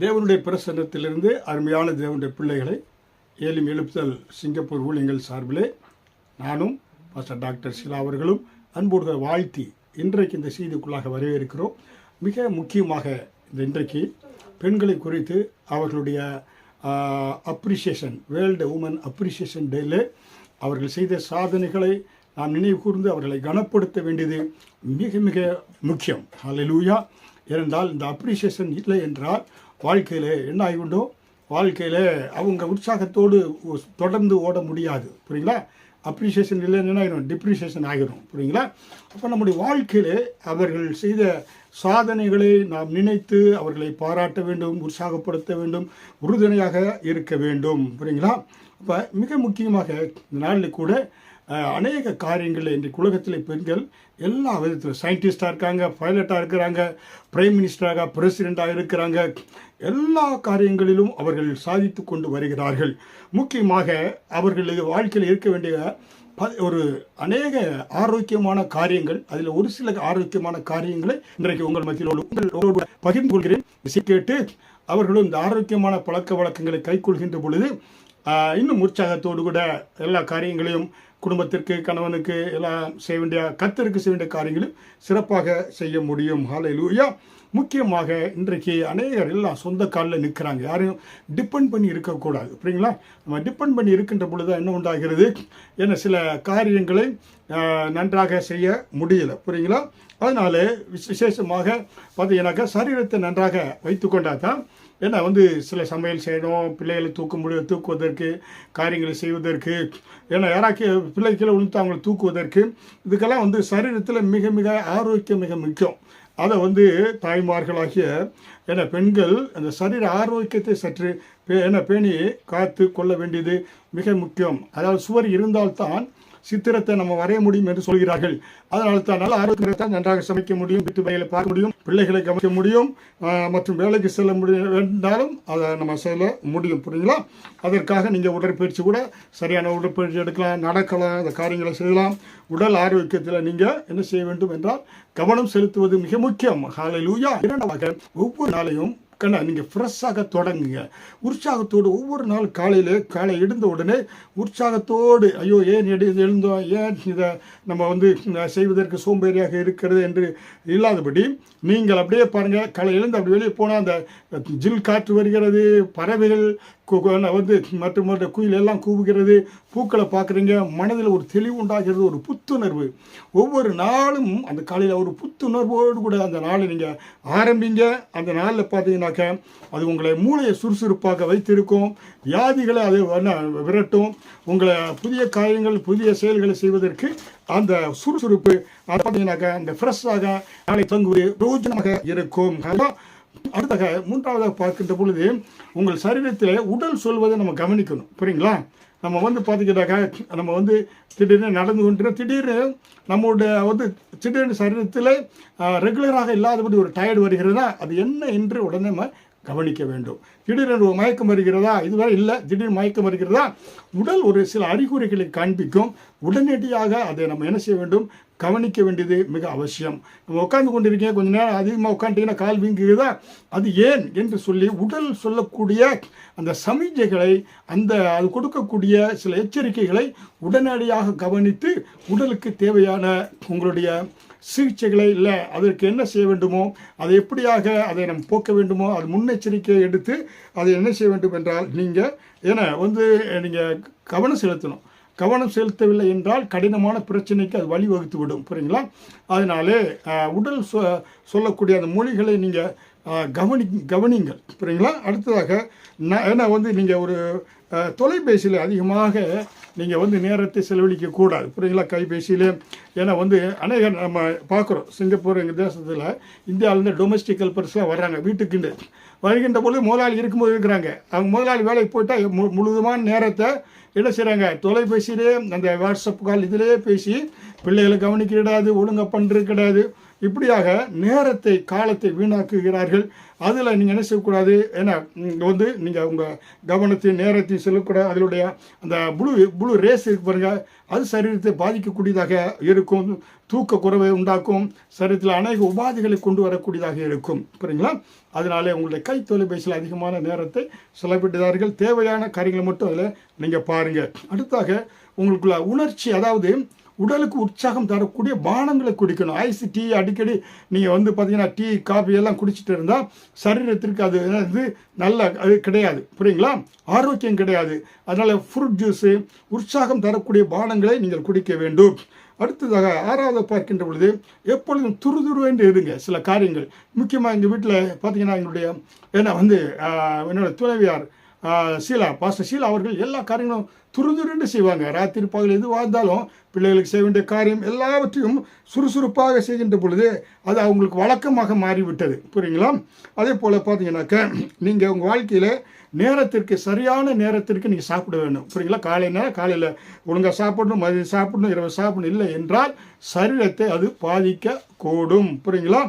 தேவனுடைய பிரசன்னத்திலிருந்து அருமையான தேவனுடைய பிள்ளைகளை ஏலும் எழுப்புதல் சிங்கப்பூர் ஊழியங்கள் சார்பிலே நானும் பாஸ்டர் டாக்டர் சிலா அவர்களும் அன்போடு வாழ்த்தி இன்றைக்கு இந்த செய்திக்குள்ளாக வரவேற்கிறோம். மிக முக்கியமாக இந்த இன்றைக்கு பெண்களை குறித்து அவர்களுடைய அப்ரிசியேஷன் வேர்ல்டு உமன் அப்ரிசியேஷன் டேல அவர்கள் செய்த சாதனைகளை நாம் நினைவு கூர்ந்து அவர்களை கனப்படுத்த வேண்டியது மிக மிக முக்கியம். அதில் லூயா இருந்தால் இந்த அப்ரிசியேஷன் இல்லை என்றால் வாழ்க்கையில் என்ன ஆகிவிடும் வாழ்க்கையில் அவங்க உற்சாகத்தோடு தொடர்ந்து ஓட முடியாது. புரியுங்களா? அப்ரிசியேஷன் இல்லைன்னு என்ன? ஆகிடும் டிப்ரிசியேஷன் ஆகிடும் புரியுங்களா? அப்போ நம்முடைய வாழ்க்கையில் அவர்கள் செய்த சாதனைகளை நாம் நினைத்து அவர்களை பாராட்ட வேண்டும் உற்சாகப்படுத்த வேண்டும் உறுதுணையாக இருக்க வேண்டும். புரியுங்களா? அப்போ மிக முக்கியமாக இந்த நாளில் கூட அநேக காரியங்களில் இன்றைக்கு உலகத்தில் பெண்கள் எல்லா விதத்திலும் சயின்டிஸ்டாக இருக்காங்க பைலட்டாக இருக்கிறாங்க பிரைம் மினிஸ்டராக பிரசிடெண்ட்டாக இருக்கிறாங்க. எல்லா காரியங்களிலும் அவர்கள் சாதித்து கொண்டு வருகிறார்கள். முக்கியமாக அவர்களுக்கு வாழ்க்கையில் இருக்க வேண்டிய ப- ஒரு அநேக ஆரோக்கியமான காரியங்கள் அதில் ஒரு சில ஆரோக்கியமான காரியங்களை இன்றைக்கு உங்கள் மத்தியில் உங்களோடு பகிர்ந்து கொள்கிறேன். கேட்டு அவர்களும் இந்த ஆரோக்கியமான பழக்க வழக்கங்களை கைக்கொள்கின்ற பொழுது இன்னும் உற்சாகத்தோடு கூட எல்லா காரியங்களையும் குடும்பத்திற்கு கணவனுக்கு எல்லாம் செய்ய வேண்டிய கத்தருக்கு செய்ய வேண்டிய காரியங்களும் சிறப்பாக செய்ய முடியும். ஹalleluya முக்கியமாக இன்றைக்கு அநேகர் எல்லாம் சொந்த காலில் நிற்கிறாங்க. யாரையும் டிபெண்ட் பண்ணி இருக்கக்கூடாது. அப்படிங்களா நம்ம டிபெண்ட் பண்ணி இருக்கின்ற பொழுது என்ன உண்டாகிறது? என்ன சில காரியங்களை நன்றாக செய்ய முடியல. புரியுங்களா அதனால விசேஷமாக பார்த்தீங்கன்னாக்கா சரீரத்தை நன்றாக வைத்துக்கொண்டா தான் ஏன்னா வந்து சில சமையல் செய்யணும் பிள்ளைகளை தூக்க முடியும் தூக்குவதற்கு காரியங்களை செய்வதற்கு ஏன்னா யாராக்கி பிள்ளை கீழே விழுந்து அவங்களை தூக்குவதற்கு இதுக்கெல்லாம் வந்து சரீரத்தில் மிக மிக ஆரோக்கியம் மிக முக்கியம். அதை வந்து தாய்மார்களாகிய ஏன்னா பெண்கள் அந்த சரீர ஆரோக்கியத்தை சற்று பே- பேணி காத்து கொள்ள வேண்டியது மிக முக்கியம். அதாவது சுவர் இருந்தால்தான் சித்திரத்தை நம்ம வரைய முடியும் என்று சொல்கிறார்கள். அதனால தான் நல்ல ஆரோக்கியத்தை நன்றாக சமைக்க முடியும் வீட்டு வேலைகளை பார்க்க முடியும் பிள்ளைகளை கவனிக்க முடியும் மற்றும் வேலைக்கு செல்ல முடியும் வேண்டாலும் அதை நம்ம செல்ல முடியும் புரியுங்களா அதற்காக நீங்கள் உடற்பயிற்சி கூட சரியான உடற்பயிற்சி எடுக்கலாம் நடக்கலாம் அந்த காரியங்களை செய்யலாம். உடல் ஆரோக்கியத்தில் நீங்கள் என்ன செய்ய வேண்டும் என்றால் கவனம் செலுத்துவது மிக முக்கியம். காலையில் இரண்டாவது ஒவ்வொரு நாளையும் கண்ணா நீங்கள் ஃப்ரெஷ்ஷாக தொடங்குங்க. உற்சாகத்தோடு ஒவ்வொரு நாள் காலையில் காலை எழுந்த உடனே உற்சாகத்தோடு ஐயோ ஏன் எடு எழுந்தோம் ஏன் இதை நம்ம வந்து செய்வதற்கு சோம்பேறியாக இருக்கிறது? என்று இல்லாதபடி நீங்கள் அப்படியே பாருங்கள் காலை எழுந்து அப்படி வெளியே போனால் அந்த ஜில் காற்று வருகிறது பறவைகள் வந்து மற்ற மற்ற குயில் எல்லாம் கூவுகிறது பூக்களை பார்க்குறீங்க மனதில் ஒரு தெளிவு உண்டாகிறது ஒரு புத்துணர்வு. ஒவ்வொரு நாளும் அந்த காலையில் ஒரு புத்துணர்வோடு கூட அந்த நாளை நீங்கள் ஆரம்பிங்க. அந்த நாளில் பார்த்தீங்கன்னாக்க அது உங்களை மூளையை சுறுசுறுப்பாக வைத்திருக்கும். வியாதிகளை அது விரட்டும். உங்களை புதிய காரியங்கள் புதிய செயல்களை செய்வதற்கு அந்த சுறுசுறுப்பு அது பார்த்தீங்கன்னாக்க அந்த ஃப்ரெஷ்ஷாக நாளை தங்குவது பிரோஜனமாக இருக்கும். அதான் அடுத்தாக மூன்றாவதாக பார்க்கின்ற பொழுது உங்கள் சரீரத்தில் உடல் சொல்வதை நம்ம கவனிக்கணும். புரியுங்களா? நம்ம வந்து பார்த்துக்கிட்டாக்கா நம்ம வந்து திடீர்னு நடந்து கொண்டு திடீர்னு நம்மளுடைய வந்து திடீர்னு சரீரத்தில் ரெகுலராக இல்லாதபடி ஒரு டயர்டு வருகிறதா? அது என்ன என்று உடனே நம்ம கவனிக்க வேண்டும். திடீரென்று ஒரு மயக்கம் வருகிறதா? இதுவரை இல்லை. திடீர் மயக்கம் வருகிறதா? உடல் ஒரு சில அறிகுறிகளை காண்பிக்கும். உடனடியாக அதை நம்ம என்ன செய்ய வேண்டும்? கவனிக்க வேண்டியது மிக அவசியம். நம்ம உட்காந்து கொண்டிருக்கீங்க. கொஞ்ச நேரம் அதிகமாக உட்காந்துட்டீங்கன்னா கால் வீங்குகிறதா? அது ஏன் என்று சொல்லி உடல் சொல்லக்கூடிய அந்த சமிஞ்சைகளை அந்த அது கொடுக்கக்கூடிய சில எச்சரிக்கைகளை உடனடியாக கவனித்து உடலுக்கு தேவையான உங்களுடைய சிகிச்சைகளை இல்லை அதற்கு என்ன செய்ய வேண்டுமோ அதை எப்படியாக அதை நம் போக்க வேண்டுமோ அது முன்னெச்சரிக்கை எடுத்து அதை என்ன செய்ய வேண்டும் என்றால் நீங்கள் ஏன்னா வந்து நீங்கள் கவனம் செலுத்தணும். கவனம் செலுத்தவில்லை என்றால் கடினமான பிரச்சனைக்கு அது வழிவகுத்து விடும் புரியுங்களா? அதனாலே உடல் சொ சொல்லக்கூடிய அந்த மொழிகளை நீங்கள் கவனி கவனிங்கள் புரியுங்களா? அடுத்ததாக நான் ஏன்னா வந்து நீங்கள் ஒரு தொலைபேசியில் அதிகமாக நீங்கள் வந்து நேரத்தை செலவழிக்கக்கூடாது புரியுங்களா கைபேசியில். ஏன்னா வந்து அநேக நம்ம பார்க்குறோம். சிங்கப்பூர் எங்கள் தேசத்தில் இந்தியாவிலேருந்து டொமஸ்டிக் ஹெல்பர்ஸ்லாம் வர்றாங்க. வீட்டுக்குண்டு. வருகின்ற பொழுது முதலாளி இருக்கும்போது இருக்கிறாங்க. அவங்க முதலாளி வேலைக்கு போயிட்டால் மு முழுதுமான நேரத்தை என்ன செய்கிறாங்க தொலைபேசியிலே அந்த வாட்ஸ்அப் கால் இதிலே பேசி பிள்ளைகளை கவனிக்க கிடையாது ஒழுங்காக பண்ணுறது கிடையாது இப்படியாக நேரத்தை காலத்தை வீணாக்குகிறார்கள். அதில் நீங்கள் என்ன செய்யக்கூடாது ஏன்னா வந்து நீங்கள் உங்கள் கவனத்தையும் நேரத்தையும் செல்லக்கூடாது. அதனுடைய அந்த புழு புழு ரேஸ் இருக்கு பாருங்கள் அது சரீரத்தை பாதிக்கக்கூடியதாக இருக்கும். தூக்க குறைவை உண்டாக்கும். சரீரத்தில் அநேக உபாதைகளை கொண்டு வரக்கூடியதாக இருக்கும். புரியுங்களா அதனாலே உங்களுடைய கை தொலைபேசியில் அதிகமான நேரத்தை செலவிடுகிறார்கள். தேவையான காரியங்களை மட்டும் அதில் நீங்கள் பாருங்கள் அடுத்தாக உங்களுக்குள்ள உணர்ச்சி அதாவது உடலுக்கு உற்சாகம் தரக்கூடிய பானங்களை குடிக்கணும். ஐஸ் டீ அடிக்கடி நீங்கள் வந்து பார்த்தீங்கன்னா டீ காஃபி எல்லாம் குடிச்சிட்டு இருந்தால் சரீரத்திற்கு அது வந்து நல்ல அது கிடையாது. புரியுங்களா? ஆரோக்கியம் கிடையாது. அதனால் ஃப்ரூட் ஜூஸு உற்சாகம் தரக்கூடிய பானங்களை நீங்கள் குடிக்க வேண்டும். அடுத்ததாக ஆறாவது பார்க்கின்ற பொழுது எப்பொழுதும் துருதுரு என்று இருங்க. சில காரியங்கள். முக்கியமாக எங்கள் வீட்டில் பார்த்தீங்கன்னா எங்களுடைய ஏன்னா வந்து என்னோடய என்னோட துணைவியார் ஷீலா பாஸ்டர் ஷீலா அவர்கள் எல்லா காரியங்களும் துருதுருன்னு செய்வாங்க. ராத்திரி பகல் எதுவாக இருந்தாலும் பிள்ளைகளுக்கு செய்ய வேண்டிய காரியம் எல்லாவற்றையும் சுறுசுறுப்பாக செய்கின்ற பொழுது அது அவங்களுக்கு வழக்கமாக மாறிவிட்டது. புரியுங்களா? அதே போல் பார்த்தீங்கன்னாக்க நீங்கள் உங்கள் வாழ்க்கையில் நேரத்திற்கு சரியான நேரத்திற்கு நீங்கள் சாப்பிட வேணும் புரியுங்களா காலை நேரம் காலையில் ஒழுங்காக சாப்பிடணும் மதியம் சாப்பிடணும் இரவு சாப்பிடணும். இல்லை என்றால் சரீரத்தை அது பாதிக்க கூடும் புரியுங்களா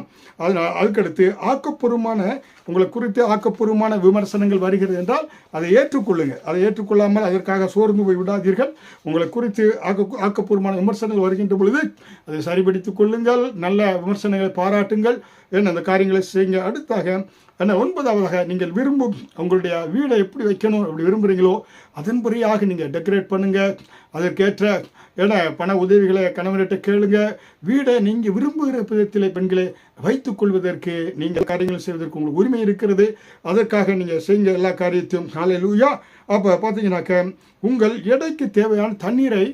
அதனால் அதுக்கடுத்து ஆக்கப்பூர்வமான உங்களை குறித்து ஆக்கப்பூர்வமான விமர்சனங்கள் வருகிறது என்றால் அதை ஏற்றுக்கொள்ளுங்கள் அதை ஏற்றுக்கொள்ளாமல் அதற்காக சோர்ந்து போய் விடாதீர்கள். உங்களை குறித்து ஆக்க ஆக்கப்பூர்வமான விமர்சனங்கள் வருகின்ற பொழுது அதை சரிபடுத்திக் கொள்ளுங்கள். நல்ல விமர்சனங்களை பாராட்டுங்கள். ஏன் அந்த காரியங்களை செய்யுங்க. அடுத்தாக என்ன ஒன்பதாவதாக நீங்கள் விரும்பும் உங்களுடைய வீடை எப்படி வைக்கணும் அப்படி விரும்புகிறீங்களோ அதன்படியாக நீங்கள் டெக்கரேட் பண்ணுங்கள் அதற்கேற்ற ஏன்னா பண உதவிகளை கணவர்கிட்ட கேளுங்க. வீடை நீங்கள் விரும்புகிற விதத்தில் பெண்களை வைத்துக் கொள்வதற்கு நீங்கள் காரியங்கள் செய்வதற்கு உங்களுக்கு உரிமை இருக்கிறது. அதற்காக நீங்கள் செய்யுங்க எல்லா காரியத்தையும். காலையில் அப்போ பார்த்தீங்கன்னாக்க உங்கள் எடைக்கு தேவையான தண்ணீரை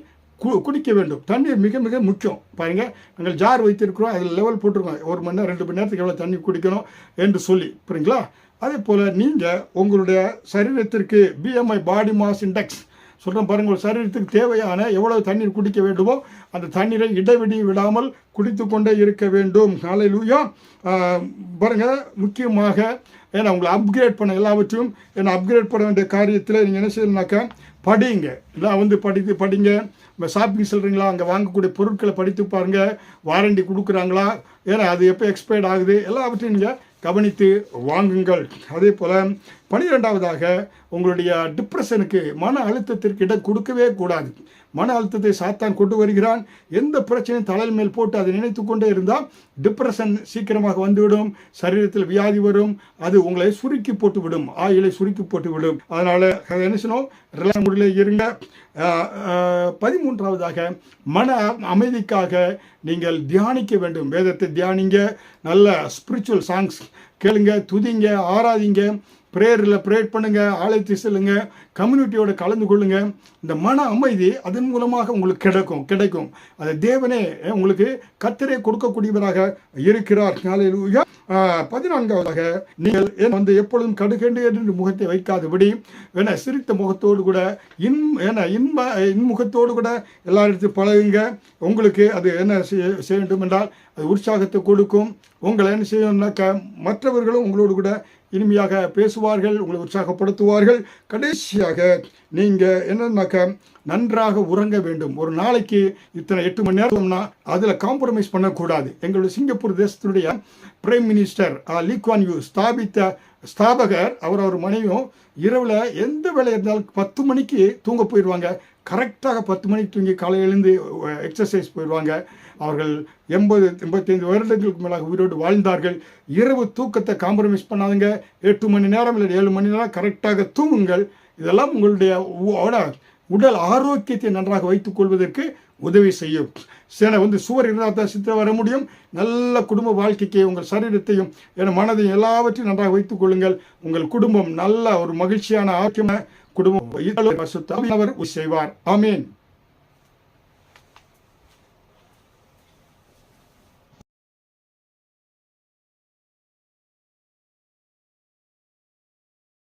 கு குடிக்க வேண்டும். தண்ணீர் மிக மிக முக்கியம். பாருங்க நாங்கள் ஜார் வைத்திருக்கிறோம் அதில் லெவல் போட்டிருக்கோம். ஒரு மணி நேரம் ரெண்டு மணி நேரத்துக்கு எவ்வளோ தண்ணி குடிக்கணும் என்று சொல்லி புரியுங்களா? அதே போல் நீங்கள் உங்களுடைய சரீரத்திற்கு பிஎம்ஐ பாடி மாஸ் இண்டெக்ஸ் சொல்கிறேன் பாருங்கள் உங்கள் சரீரத்துக்கு தேவையான எவ்வளவு தண்ணீர் குடிக்க வேண்டுமோ அந்த தண்ணீரை இடைவெளி விடாமல் குடித்து கொண்டே இருக்க வேண்டும். காலையிலூயா பாருங்கள் முக்கியமாக ஏன்னா உங்களை அப்கிரேட் பண்ண எல்லாவற்றையும் ஏன்னா அப்கிரேட் பண்ண வேண்டிய காரியத்தில் நீங்கள் என்ன செய்யணும்னாக்கா படிங்க. எல்லாம் வந்து படித்து படிங்க. ஷாப்பிங் செல்றீங்களா? அங்கே வாங்கக்கூடிய பொருட்களை படித்து பாருங்கள் வாரண்டி கொடுக்குறாங்களா? ஏன்னா அது எப்போ எக்ஸ்பயர்ட் ஆகுது? எல்லாவற்றையும் நீங்கள் கவனித்து வாங்குங்கள். அதே போல் பனிரெண்டாவதாக உங்களுடைய டிப்ரெஷனுக்கு மன அழுத்தத்திற்கு இடம் கொடுக்கவே கூடாது. மன அழுத்தத்தை சாத்தான் கொண்டு வருகிறான். எந்த பிரச்சனையும் தலையில் மேல் போட்டு அதை நினைத்து கொண்டே இருந்தால் டிப்ரெஷன் சீக்கிரமாக வந்துவிடும். சரீரத்தில் வியாதி வரும். அது உங்களை சுருக்கி போட்டு விடும் ஆயிலை சுருக்கி போட்டு விடும் அதனால் என்ன செய்யணும் ரிலாக்ஸ் முடியல இருங்க. பதிமூன்றாவதாக மன அமைதிக்காக நீங்கள் தியானிக்க வேண்டும். வேதத்தை தியானிங்க. நல்ல ஸ்பிரிச்சுவல் சாங்ஸ் கேளுங்க. துதிங்க. ஆராதிங்க. ப்ரேயரில் ப்ரேயர் பண்ணுங்க ஆலயத்தை செல்லுங்க கம்யூனிட்டியோட கலந்து கொள்ளுங்க. இந்த மன அமைதி அதன் மூலமாக உங்களுக்கு கிடைக்கும் கிடைக்கும். அது தேவனே உங்களுக்கு கத்தரை கொடுக்கக்கூடியவராக இருக்கிறார். நாளையிலூயா பதினான்காவதாக நீங்கள் ஏன் வந்து எப்பொழுதும் கடுகண்டு என்று முகத்தை வைக்காதபடி ஏன்னா சிரித்த முகத்தோடு கூட இன் ஏன்னா இன்ப இன்முகத்தோடு கூட எல்லாரிடத்தையும் பழகுங்க. உங்களுக்கு அது என்ன செய்ய வேண்டும் என்றால் அது உற்சாகத்தை கொடுக்கும். உங்களை என்ன செய்யணும்னாக்க மற்றவர்களும் உங்களோடு கூட இனிமையாக பேசுவார்கள் உங்களை உற்சாகப்படுத்துவார்கள். கடைசியாக நீங்கள் என்னன்னாக்கா நன்றாக உறங்க வேண்டும். ஒரு நாளைக்கு இத்தனை எட்டு மணி நேரம்னா அதில் காம்ப்ரமைஸ் பண்ணக்கூடாது. எங்களுடைய சிங்கப்பூர் தேசத்தினுடைய prime minister Lee Kuan Yew ஸ்தாபித்த ஸ்தாபகர் அவர் அவர் மனைவியும் இரவில் எந்த வேலை இருந்தாலும் பத்து மணிக்கு தூங்க போயிடுவாங்க கரெக்டாக பத்து மணிக்கு தூங்கி காலையிலேருந்து எக்ஸசைஸ் போயிடுவாங்க. அவர்கள் எண்பது எண்பத்தைந்து வருடங்களுக்கு மேலாக உயிரோடு வாழ்ந்தார்கள். இரவு தூக்கத்தை காம்ப்ரமைஸ் பண்ணாதுங்க. எட்டு மணி நேரம் இல்லை ஏழு மணி நேரம் கரெக்டாக தூங்குங்கள். இதெல்லாம் உங்களுடைய உடல் ஆரோக்கியத்தை நன்றாக வைத்துக் கொள்வதற்கு உதவி செய்யும். சேனை வந்து சுவர் இருந்தால் தான் சித்த வர முடியும். நல்ல குடும்ப வாழ்க்கைக்கு உங்கள் சரீரத்தையும் என மனதையும் எல்லாவற்றையும் நன்றாக வைத்துக் கொள்ளுங்கள். உங்கள் குடும்பம் நல்ல ஒரு மகிழ்ச்சியான ஆக்கியமான குடும்பம். இதழ் செய்வார். ஆமீன்.